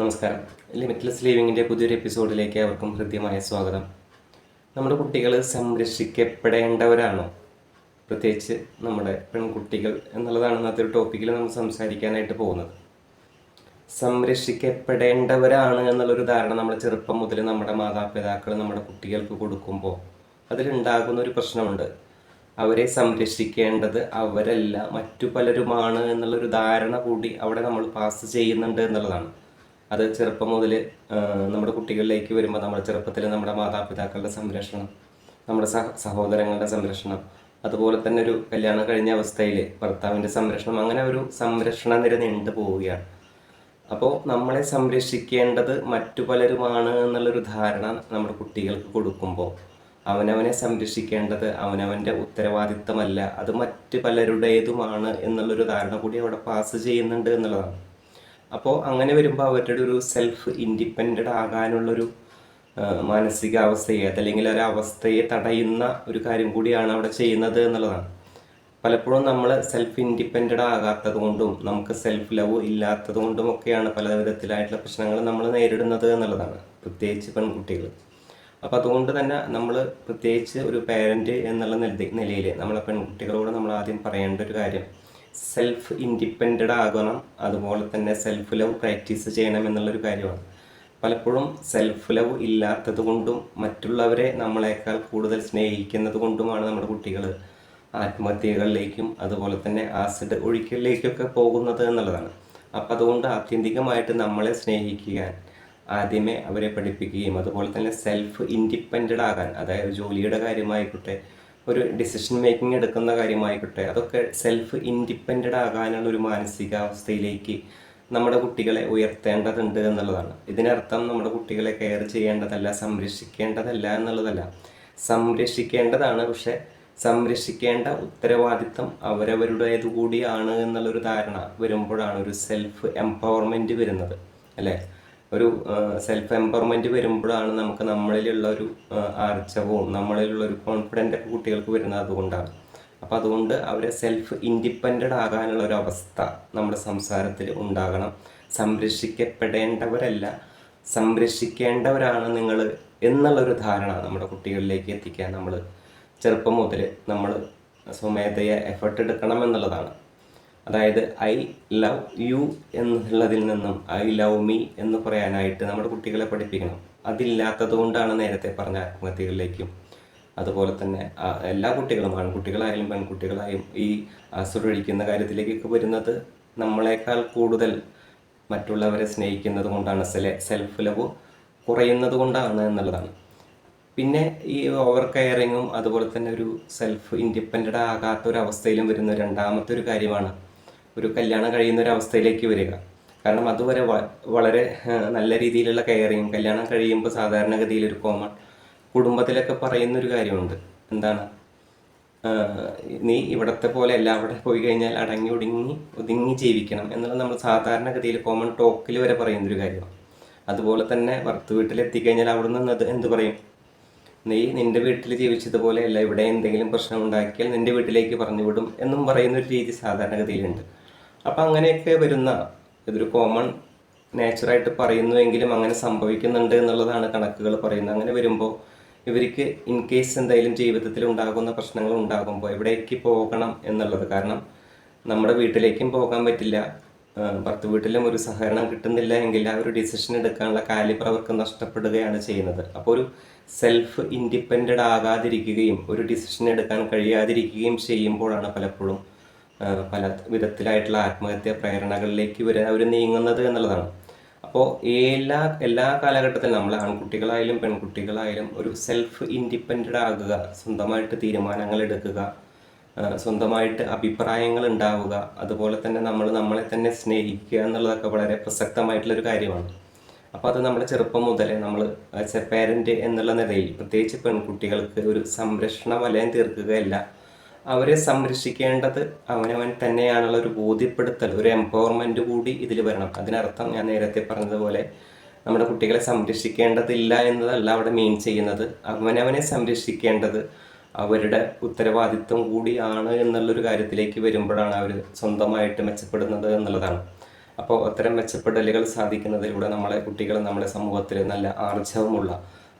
നമസ്കാരം. ലിമിറ്റ്ലെസ് ലിവിങ്ങിന്റെ പുതിയൊരു എപ്പിസോഡിലേക്ക് അവർക്കും ഹൃദ്യമായ സ്വാഗതം. നമ്മുടെ കുട്ടികൾ സംരക്ഷിക്കപ്പെടേണ്ടവരാണോ? പ്രത്യേകിച്ച് നമ്മുടെ പെൺകുട്ടികൾ എന്നുള്ളതാണ് ഇന്നത്തെ ഒരു ടോപ്പിക്കിൽ നമ്മൾ സംസാരിക്കാനായിട്ട് പോകുന്നത്. സംരക്ഷിക്കപ്പെടേണ്ടവരാണ് എന്നുള്ളൊരു ധാരണ നമ്മൾ ചെറുപ്പം മുതൽ നമ്മുടെ മാതാപിതാക്കൾ നമ്മുടെ കുട്ടികൾക്ക് കൊടുക്കുമ്പോൾ അതിലുണ്ടാകുന്ന ഒരു പ്രശ്നമുണ്ട്. അവരെ സംരക്ഷിക്കേണ്ടത് അവരല്ല മറ്റു പലരുമാണ് എന്നുള്ളൊരു ധാരണ കൂടി അവിടെ നമ്മൾ പാസ് ചെയ്യുന്നുണ്ട് എന്നുള്ളതാണ്. അത് ചെറുപ്പം മുതൽ നമ്മുടെ കുട്ടികളിലേക്ക് വരുമ്പോൾ നമ്മുടെ ചെറുപ്പത്തിൽ നമ്മുടെ മാതാപിതാക്കളുടെ സംരക്ഷണം നമ്മുടെ സഹ സഹോദരങ്ങളുടെ സംരക്ഷണം അതുപോലെ തന്നെ ഒരു കല്യാണം കഴിഞ്ഞ അവസ്ഥയിൽ ഭർത്താവിന്റെ സംരക്ഷണം അങ്ങനെ ഒരു സംരക്ഷണ നിര നീണ്ടു പോവുകയാണ്. അപ്പോൾ നമ്മളെ സംരക്ഷിക്കേണ്ടത് മറ്റു പലരുമാണ് എന്നുള്ളൊരു ധാരണ നമ്മുടെ കുട്ടികൾക്ക് കൊടുക്കുമ്പോൾ അവനവനെ സംരക്ഷിക്കേണ്ടത് അവനവന്റെ ഉത്തരവാദിത്തമല്ല അത് മറ്റ് പലരുടേതുമാണ് എന്നുള്ളൊരു ധാരണ കൂടി അവിടെ പാസ് ചെയ്യുന്നുണ്ട് എന്നുള്ളതാണ്. അപ്പോൾ അങ്ങനെ വരുമ്പോൾ അവരുടെ ഒരു സെൽഫ് ഇൻഡിപെൻഡന്റ് ആകാനുള്ളൊരു മാനസികാവസ്ഥയെ അതല്ലെങ്കിൽ ഒരവസ്ഥയെ തടയുന്ന ഒരു കാര്യം കൂടിയാണ് അവിടെ ചെയ്യുന്നത് എന്നുള്ളതാണ്. പലപ്പോഴും നമ്മൾ സെൽഫ് ഇൻഡിപെൻഡന്റ് ആകാത്തത് കൊണ്ടും നമുക്ക് സെൽഫ് ലവ് ഇല്ലാത്തത് കൊണ്ടും ഒക്കെയാണ് പല വിധത്തിലായിട്ടുള്ള പ്രശ്നങ്ങൾ നമ്മൾ നേരിടുന്നത് എന്നുള്ളതാണ് പ്രത്യേകിച്ച് പെൺകുട്ടികൾ അപ്പോൾ അതുകൊണ്ട് തന്നെ നമ്മൾ പ്രത്യേകിച്ച് ഒരു പേരന്റ് എന്നുള്ള നിലയിൽ നമ്മളെ പെൺകുട്ടികളോട് നമ്മൾ ആദ്യം പറയേണ്ട ഒരു കാര്യം സെൽഫ് ഇൻഡിപെൻഡന്റ് ആകണം. അതുപോലെ തന്നെ സെൽഫ് ലവ് പ്രാക്ടീസ് ചെയ്യണം എന്നുള്ളൊരു കാര്യമാണ്. പലപ്പോഴും സെൽഫ് ലവ് ഇല്ലാത്തത് കൊണ്ടും മറ്റുള്ളവരെ നമ്മളെക്കാൾ കൂടുതൽ സ്നേഹിക്കുന്നത് കൊണ്ടുമാണ് നമ്മുടെ കുട്ടികൾ ആത്മഹത്യകളിലേക്കും അതുപോലെ തന്നെ ആസിഡ് ഒഴിക്കലിലേക്കൊക്കെ പോകുന്നത് എന്നുള്ളതാണ്. അപ്പം അതുകൊണ്ട് ആത്യന്തികമായിട്ട് നമ്മളെ സ്നേഹിക്കുക ആദ്യമേ അവരെ പഠിപ്പിക്കുകയും അതുപോലെ തന്നെ സെൽഫ് ഇൻഡിപെൻഡന്റ് ആകാൻ അതായത് ജോലിയുടെ കാര്യമായിക്കോട്ടെ ഒരു ഡിസിഷൻ മേക്കിംഗ് എടുക്കുന്ന കാര്യമായിക്കോട്ടെ. അതൊക്കെ സെൽഫ് ഇൻഡിപെൻഡന്റ് ആകാനുള്ള ഒരു മാനസികാവസ്ഥയിലേക്ക് നമ്മുടെ കുട്ടികളെ ഉയർത്തേണ്ടതുണ്ട് എന്നുള്ളതാണ്. ഇതിനർത്ഥം നമ്മുടെ കുട്ടികളെ കെയർ ചെയ്യേണ്ടതല്ല സംരക്ഷിക്കേണ്ടതല്ല എന്നുള്ളതല്ല. സംരക്ഷിക്കേണ്ടതാണ് പക്ഷെ സംരക്ഷിക്കേണ്ട ഉത്തരവാദിത്തം അവരവരുടേതു കൂടിയാണ് എന്നുള്ളൊരു ധാരണ വരുമ്പോഴാണ് ഒരു സെൽഫ് എംപവർമെന്റ് വരുന്നത്. അല്ലേ? ഒരു സെൽഫ് എംപവർമെന്റ് വരുമ്പോഴാണ് നമുക്ക് നമ്മളിലുള്ള ഒരു ആർജവവും നമ്മളിലുള്ള ഒരു കോൺഫിഡന്റ് ഒക്കെ കുട്ടികൾക്ക് വരുന്നത് അതുകൊണ്ടാണ്. അപ്പം അതുകൊണ്ട് അവരെ സെൽഫ് ഇൻഡിപെൻഡന്റ് ആകാനുള്ള ഒരു അവസ്ഥ നമ്മുടെ സംസാരത്തിൽ ഉണ്ടാകണം. സംരക്ഷിക്കപ്പെടേണ്ടവരല്ല സംരക്ഷിക്കേണ്ടവരാണ് നിങ്ങൾ എന്നുള്ളൊരു ധാരണ നമ്മുടെ കുട്ടികളിലേക്ക് എത്തിക്കാൻ നമ്മൾ ചെറുപ്പം മുതൽ നമ്മൾ സ്വമേധയെ എഫർട്ട് എടുക്കണം എന്നുള്ളതാണ്. അതായത് ഐ ലവ് യു എന്നുള്ളതിൽ നിന്നും ഐ ലവ് മീ എന്ന് പറയാനായിട്ട് നമ്മുടെ കുട്ടികളെ പഠിപ്പിക്കണം. അതില്ലാത്തത് കൊണ്ടാണ് നേരത്തെ പറഞ്ഞ ആത്മഹത്യകളിലേക്കും അതുപോലെ തന്നെ എല്ലാ കുട്ടികളും ആൺകുട്ടികളായാലും പെൺകുട്ടികളായും ഈ ആസുരഴിക്കുന്ന കാര്യത്തിലേക്കൊക്കെ വരുന്നത് നമ്മളെക്കാൾ കൂടുതൽ മറ്റുള്ളവരെ സ്നേഹിക്കുന്നത് കൊണ്ടാണ്. സെലെ സെൽഫ് ലവ് കുറയുന്നത് കൊണ്ടാണ് എന്നുള്ളതാണ്. പിന്നെ ഈ ഓവർ കെയറിങ്ങും അതുപോലെ തന്നെ ഒരു സെൽഫ് ഇൻഡിപെൻഡന്റ് ആകാത്ത ഒരു അവസ്ഥയിലും വരുന്ന രണ്ടാമത്തെ ഒരു കാര്യമാണ് ഒരു കല്യാണം കഴിയുന്ന ഒരു അവസ്ഥയിലേക്ക് വരിക. കാരണം അതുവരെ വളരെ നല്ല രീതിയിലുള്ള കെയറിങ് കല്യാണം കഴിയുമ്പോൾ സാധാരണഗതിയിൽ ഒരു കോമൺ കുടുംബത്തിലൊക്കെ പറയുന്ന ഒരു കാര്യമുണ്ട്. എന്താണ്? നീ ഇവിടത്തെ പോലെ അല്ല അവിടെ പോയി കഴിഞ്ഞാൽ അടങ്ങി ഒടുങ്ങി ഒതുങ്ങി ജീവിക്കണം എന്നുള്ളത് നമ്മൾ സാധാരണഗതിയിൽ കോമൺ ടോക്കിൽ വരെ പറയുന്നൊരു കാര്യമാണ്. അതുപോലെ തന്നെ വറുത്ത് വീട്ടിലെത്തിക്കഴിഞ്ഞാൽ അവിടെ നിന്ന് എന്ത് പറയും? നീ നിന്റെ വീട്ടിൽ ജീവിച്ചതുപോലെ അല്ല ഇവിടെ എന്തെങ്കിലും പ്രശ്നം ഉണ്ടാക്കിയാൽ നിന്റെ വീട്ടിലേക്ക് പറഞ്ഞു വിടും എന്നും പറയുന്നൊരു രീതി സാധാരണഗതിയിലുണ്ട്. അപ്പം അങ്ങനെയൊക്കെ വരുന്ന ഇതൊരു കോമൺ നേച്ചറായിട്ട് പറയുന്നുവെങ്കിലും അങ്ങനെ സംഭവിക്കുന്നുണ്ട് എന്നുള്ളതാണ് കണക്കുകൾ പറയുന്നത്. അങ്ങനെ വരുമ്പോൾ ഇവർക്ക് ഇൻ കേസ് എന്തായാലും ജീവിതത്തിൽ ഉണ്ടാകുന്ന പ്രശ്നങ്ങൾ ഉണ്ടാകുമ്പോൾ എവിടേക്ക് പോകണം എന്നുള്ളത്. കാരണം നമ്മുടെ വീട്ടിലേക്കും പോകാൻ പറ്റില്ല. ഭർത്ത് വീട്ടിലും ഒരു സഹകരണം കിട്ടുന്നില്ല എങ്കിൽ ആ ഒരു ഡിസിഷൻ എടുക്കാനുള്ള കാലിബർ അവർക്ക് നഷ്ടപ്പെടുകയാണ് ചെയ്യുന്നത്. അപ്പോൾ ഒരു സെൽഫ് ഇൻഡിപെൻഡന്റ് ആകാതിരിക്കുകയും ഒരു ഡിസിഷൻ എടുക്കാൻ കഴിയാതിരിക്കുകയും ചെയ്യുമ്പോഴാണ് പലപ്പോഴും പല വിധത്തിലായിട്ടുള്ള ആത്മഹത്യാ പ്രേരണകളിലേക്ക് വരെ അവർ നീങ്ങുന്നത് എന്നുള്ളതാണ്. അപ്പോൾ എല്ലാ എല്ലാ കാലഘട്ടത്തിലും നമ്മൾ ആൺകുട്ടികളായാലും പെൺകുട്ടികളായാലും ഒരു സെൽഫ് ഇൻഡിപെൻഡന്റ് ആകുക സ്വന്തമായിട്ട് തീരുമാനങ്ങൾ എടുക്കുക സ്വന്തമായിട്ട് അഭിപ്രായങ്ങൾ ഉണ്ടാവുക അതുപോലെ തന്നെ നമ്മൾ നമ്മളെ തന്നെ സ്നേഹിക്കുക എന്നുള്ളതൊക്കെ വളരെ പ്രസക്തമായിട്ടുള്ളൊരു കാര്യമാണ്. അപ്പോൾ അത് നമ്മുടെ ചെറുപ്പം മുതലേ നമ്മൾ പാരന്റ് എന്നുള്ള നിലയിൽ പ്രത്യേകിച്ച് പെൺകുട്ടികൾക്ക് ഒരു സംരക്ഷണ വലയം തീർക്കുകയല്ല. അവരെ സംരക്ഷിക്കേണ്ടത് അവനവൻ തന്നെയാണുള്ള ഒരു ബോധ്യപ്പെടുത്തൽ ഒരു എംപവർമെന്റ് കൂടി ഇതിൽ വരണം. അതിനർത്ഥം ഞാൻ നേരത്തെ പറഞ്ഞതുപോലെ നമ്മുടെ കുട്ടികളെ സംരക്ഷിക്കേണ്ടതില്ല എന്നതല്ല അവിടെ മീൻ ചെയ്യുന്നത്. അവനവനെ സംരക്ഷിക്കേണ്ടത് അവരുടെ ഉത്തരവാദിത്വം കൂടിയാണ് എന്നുള്ളൊരു കാര്യത്തിലേക്ക് വരുമ്പോഴാണ് അവർ സ്വന്തമായിട്ട് മെച്ചപ്പെടുന്നത് എന്നുള്ളതാണ്. അപ്പോൾ അത്തരം മെച്ചപ്പെടലുകൾ സാധിക്കുന്നതിലൂടെ നമ്മളെ കുട്ടികൾ നമ്മുടെ സമൂഹത്തിൽ നല്ല ആർജവമുള്ള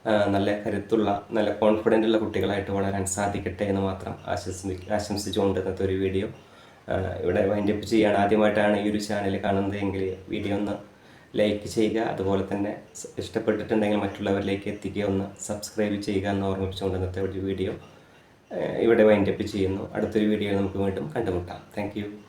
നല്ല കരുത്തുള്ള നല്ല കോൺഫിഡന്റ് ഉള്ള കുട്ടികളായിട്ട് വളരാൻ സാധിക്കട്ടെ എന്ന് മാത്രം ആശംസി ആശംസിച്ചുകൊണ്ട് ഇന്നത്തെ ഒരു വീഡിയോ ഇവിടെ വൈൻഡപ്പ് ചെയ്യുകയാണ് ആദ്യമായിട്ടാണ് ഈ ഒരു ചാനൽ കാണുന്നതെങ്കിൽ വീഡിയോ ഒന്ന് ലൈക്ക് ചെയ്യുക. അതുപോലെ തന്നെ ഇഷ്ടപ്പെട്ടിട്ടുണ്ടെങ്കിൽ മറ്റുള്ളവരിലേക്ക് എത്തിക്കുക. ഒന്ന് സബ്സ്ക്രൈബ് ചെയ്യുക എന്ന് ഓർമ്മിപ്പിച്ചുകൊണ്ട് ഇന്നത്തെ ഒരു വീഡിയോ ഇവിടെ വൈൻഡപ്പ് ചെയ്യുന്നു. അടുത്തൊരു വീഡിയോ നമുക്ക് വീണ്ടും കണ്ടുമുട്ടാം. താങ്ക്